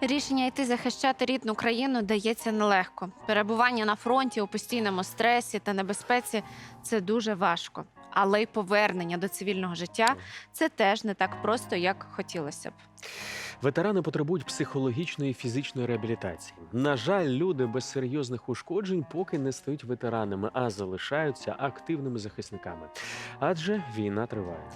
Рішення йти захищати рідну країну дається нелегко. Перебування на фронті у постійному стресі та небезпеці це дуже важко. Але й повернення до цивільного життя це теж не так просто, як хотілося б. Ветерани потребують психологічної і фізичної реабілітації. На жаль, люди без серйозних ушкоджень поки не стають ветеранами, а залишаються активними захисниками. Адже війна триває.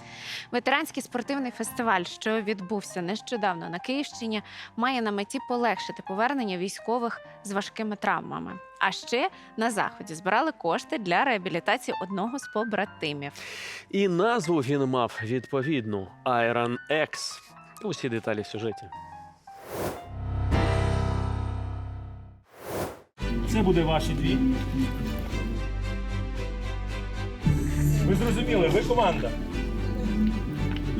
Ветеранський спортивний фестиваль, що відбувся нещодавно на Київщині, має на меті полегшити повернення військових з важкими травмами. А ще на заході збирали кошти для реабілітації одного з побратимів. І назву він мав відповідну Iron X. Усі деталі в сюжеті. Це буде ваші дві. Ви зрозуміли, ви команда.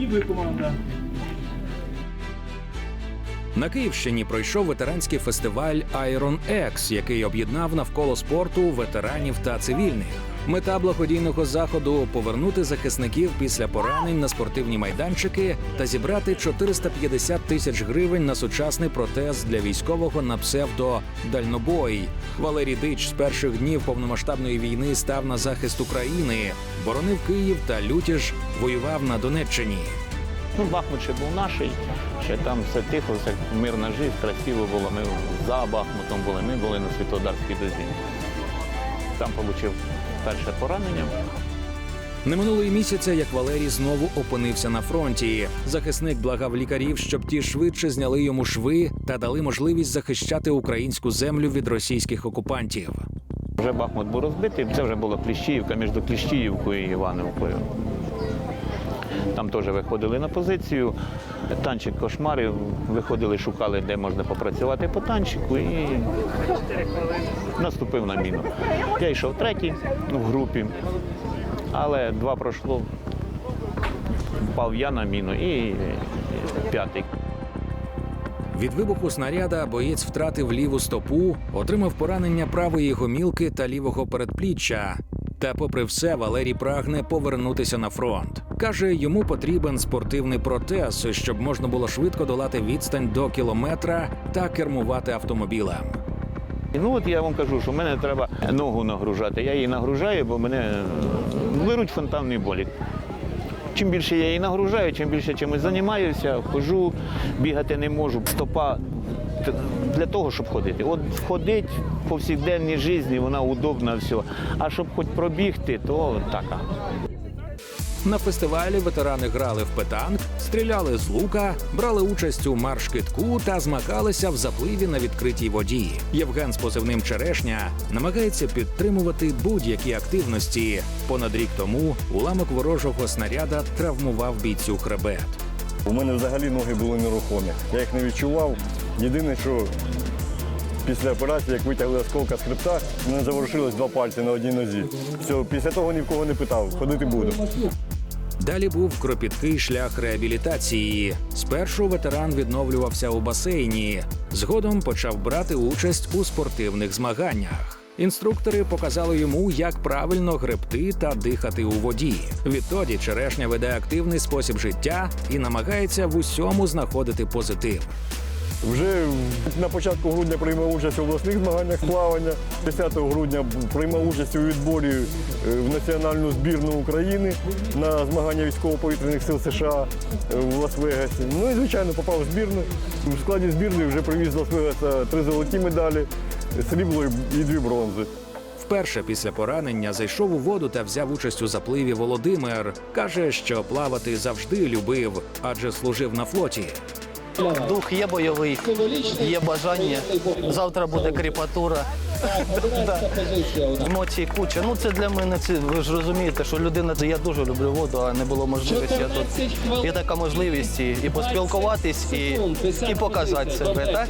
І ви команда. На Київщині пройшов ветеранський фестиваль Iron X, який об'єднав навколо спорту ветеранів та цивільних. Мета благодійного заходу повернути захисників після поранень на спортивні майданчики та зібрати 450 тисяч гривень на сучасний протез для військового на псевдо Дальнобой. Валерій Дич з перших днів повномасштабної війни став на захист України, боронив Київ та лютіж воював на Донеччині. Ну, Бахмут ще був наш, ще там все тихо, все мирна життя, красиво було. Ми за Бахмутом були, ми були на Світлодарській дозі. Там отримав перше поранення. Не минуло й місяця, як Валерій знову опинився на фронті. Захисник благав лікарів, щоб ті швидше зняли йому шви та дали можливість захищати українську землю від російських окупантів. Вже Бахмут був розбитий, це вже була Кліщіївка між Кліщіївкою і Івановкою. Там теж виходили на позицію. Танчик кошмарів, виходили, шукали, де можна попрацювати по танчику і наступив на міну. Я йшов третій в групі, але два пройшло. Впав я на міну і п'ятий. Від вибуху снаряда боєць втратив ліву стопу, отримав поранення правої гомілки та лівого передпліччя. Та, попри все, Валерій прагне повернутися на фронт. Каже, йому потрібен спортивний протез, щоб можна було швидко долати відстань до кілометра та кермувати автомобілем. Ну от я вам кажу, що мене треба ногу нагружати. Я її нагружаю, бо мене е, беруть фонтанний болік. Чим більше я її нагружаю, чим більше чимось займаюся, хожу, бігати не можу. Стопа для того, щоб ходити. От ходить в повсякденній житті, вона удобна, все. А щоб хоч пробігти, то така. На фестивалі ветерани грали в петанк, стріляли з лука, брали участь у марш-китку та змагалися в запливі на відкритій воді. Євген з позивним Черешня намагається підтримувати будь-які активності. Понад рік тому уламок ворожого снаряда травмував бійцю хребет. У мене взагалі ноги були нерухомі. Я їх не відчував. Єдине, що після операції, як витягли осколка з хребта, в мене заворушилось два пальці на одній нозі. Все, після того ні в кого не питав, ходити буду. Далі був кропіткий шлях реабілітації. Спершу ветеран відновлювався у басейні, згодом почав брати участь у спортивних змаганнях. Інструктори показали йому, як правильно гребти та дихати у воді. Відтоді черешня веде активний спосіб життя і намагається в усьому знаходити позитив. Вже на початку грудня приймав участь у обласних змаганнях плавання. 10 грудня приймав участь у відборі е, в національну збірну України на змагання військово-повітряних сил США е, в Лас-Вегасі. Ну і звичайно попав в збірну. У складі збірної вже привіз з Лас-Вегаса три золоті медалі, срібло і дві бронзи. Вперше після поранення зайшов у воду та взяв участь у запливі Володимир. каже, що плавати завжди любив, адже служив на флоті. Дух є бойовий, є бажання. Завтра буде кріпатура. Емоцій куча. Ну це для мене це ви ж розумієте, що людина я дуже люблю воду, а не було можливості. Я тут є така можливість і, і поспілкуватись, і, і показати себе. Так?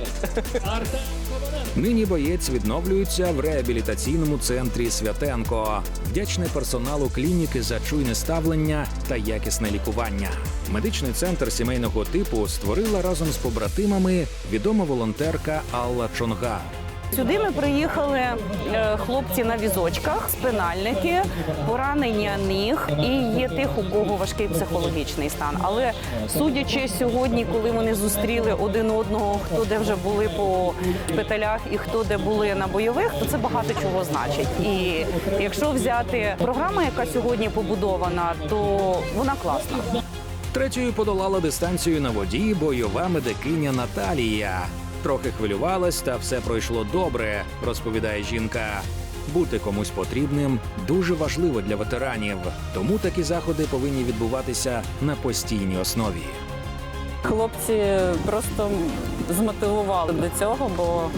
Нині боєць відновлюється в реабілітаційному центрі Святенко. Вдячний персоналу клініки за чуйне ставлення та якісне лікування. Медичний центр сімейного типу створила разом з побратимами відома волонтерка Алла Чонгар. Сюди ми приїхали е, хлопці на візочках, спинальники, поранення ніг і є тих, у кого важкий психологічний стан. Але судячи сьогодні, коли вони зустріли один одного, хто де вже були по шпиталях і хто де були на бойових, то це багато чого значить. І якщо взяти програму, яка сьогодні побудована, то вона класна. Третьою подолала дистанцію на воді бойова медикиня Наталія. Трохи хвилювалась, та все пройшло добре, розповідає жінка. Бути комусь потрібним дуже важливо для ветеранів, тому такі заходи повинні відбуватися на постійній основі. Хлопці просто змотивували до цього, бо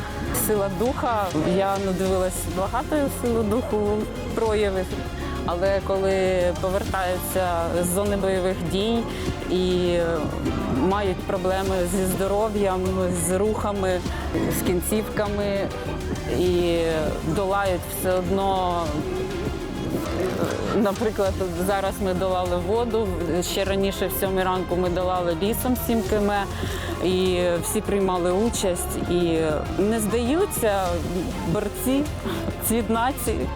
сила духа. Я ну, дивилась багато сили духу проявів. Але коли повертаються з зони бойових дій і мають проблеми зі здоров'ям, з рухами, з кінцівками і долають все одно Наприклад, зараз ми долали воду. Ще раніше, в сьомій ранку, ми долали лісом 7 км, і всі приймали участь. І не здаються борці цвіт нації.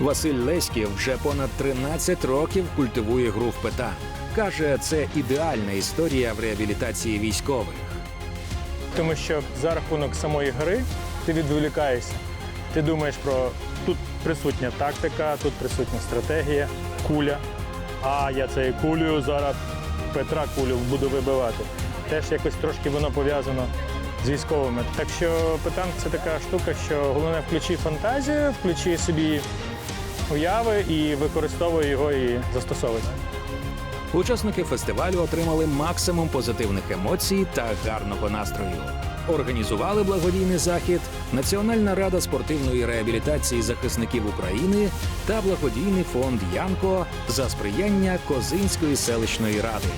Василь Леськів вже понад 13 років культивує гру в ПЕТА. Каже, це ідеальна історія в реабілітації військових. Тому що за рахунок самої гри ти відволікаєшся. Ти думаєш про тут присутня тактика, тут присутня стратегія, куля. А я цією кулею зараз Петра кулю буду вибивати. Теж якось трошки воно пов'язано з військовими. Так що питанк це така штука, що головне включи фантазію, включи собі уяви і використовує його і застосовує. Учасники фестивалю отримали максимум позитивних емоцій та гарного настрою. Організували благодійний захід Національна рада спортивної реабілітації захисників України та благодійний фонд Янко за сприяння Козинської селищної ради.